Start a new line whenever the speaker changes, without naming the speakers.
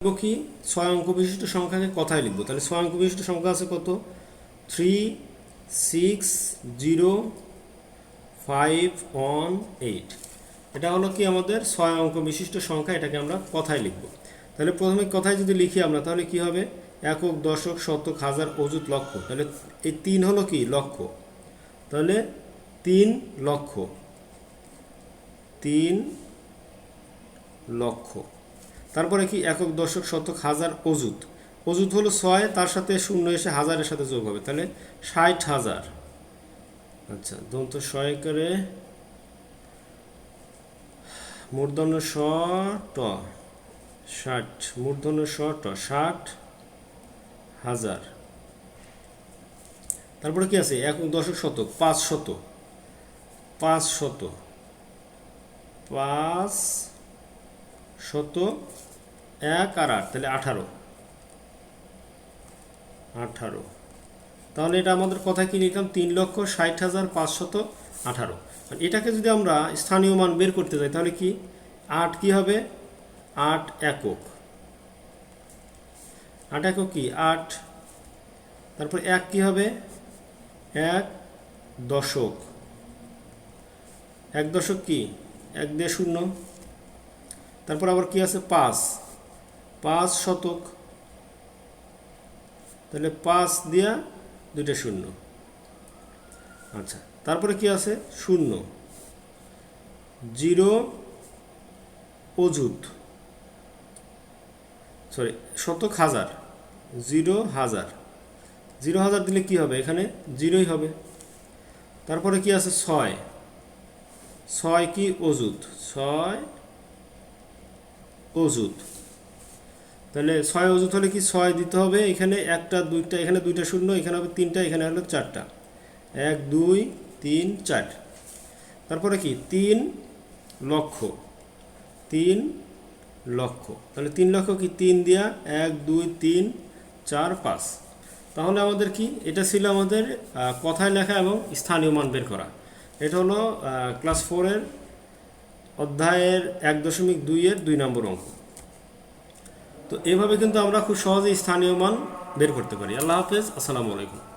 কি? ছয় অঙ্ক বিশিষ্ট সংখ্যাকে কথায় লিখব। তাহলে ছয় অঙ্ক বিশিষ্ট সংখ্যা আছে কত? Three six zero five one eight এটা হলো কি আমাদের ছয় অঙ্ক বিশিষ্ট সংখ্যা, এটাকে আমরা কথায় লিখব। তাহলে প্রথমে কথায় যদি লিখি আমরা, তাহলে কি হবে? একক, দশক, শতক, হাজার, অযুত, লক্ষ। তাহলে এই তিন হলো কি? লক্ষ। তাহলে তিন লক্ষ। তিন লক্ষ। তারপরে কি একক দশক শতক হাজার অযুত। অযুত হলো ছয়, তার সাথে শূন্য এসে হাজারের সাথে যোগ হবে। তাহলে ষাট হাজার। আচ্ছা দন্ত করে মূর্ধন্য স, ট। ষাট, মূর্ধন্য স, ট। ষাট হাজার। তারপরে কি আছে? এক দশক শতক, পাঁচ শত। পাঁচ শত। পাঁচ শত এক আর আট, তাহলে আঠারো। আঠারো। তাহলে এটা আমাদের কথা কি নিতাম তিন লক্ষ ষাট হাজার পাঁচশত আঠারো। এটাকে যদি আমরা স্থানীয় মান বের করতে যাই, তাহলে কি? আট কি হবে? আট একক। আট একক কি? আট। তারপর এক কি হবে? এক দশক। এক দশক কি? এক দিয়ে শূন্য। তারপর আবার কি আছে? পাঁচ। পাঁচ শতক। তাহলে পাঁচ দিয়া দুইটা শূন্য। আচ্ছা তারপরে কি আছে? শূন্য। জিরো অযুত। সরি, শতক হাজার। জিরো হাজার। জিরো হাজার দিলে কি হবে? এখানে জিরোই হবে। তারপরে কি আছে? ছয়। ছয় কি অযুত? ছয় অযুত। তাহলে ছয় অযুত হলে কি ছয় দিতে হবে? এখানে একটা, দুইটা, এখানে দুইটা শূন্য, এখানে হবে তিনটা, এখানে হলো চারটা। এক, দুই, তিন, চার। তারপরে কি? তিন লক্ষ। তিন লক্ষ। তাহলে তিন লক্ষ কি তিন দিয়া এক, দুই, তিন, চার, পাঁচ। তাহলে আমাদের কি? এটা ছিল আমাদের কথায় লেখা এবং স্থানীয় মান বের করা। এটা হলো ক্লাস ফোরের অধ্যায়ের এক দশমিক দুইয়ের দুই নম্বর অঙ্ক। তো এভাবে কিন্তু আমরা খুব সহজেই স্থানীয় মান বের করতে পারি। আল্লাহ হাফেজ, আসসালামু আলাইকুম।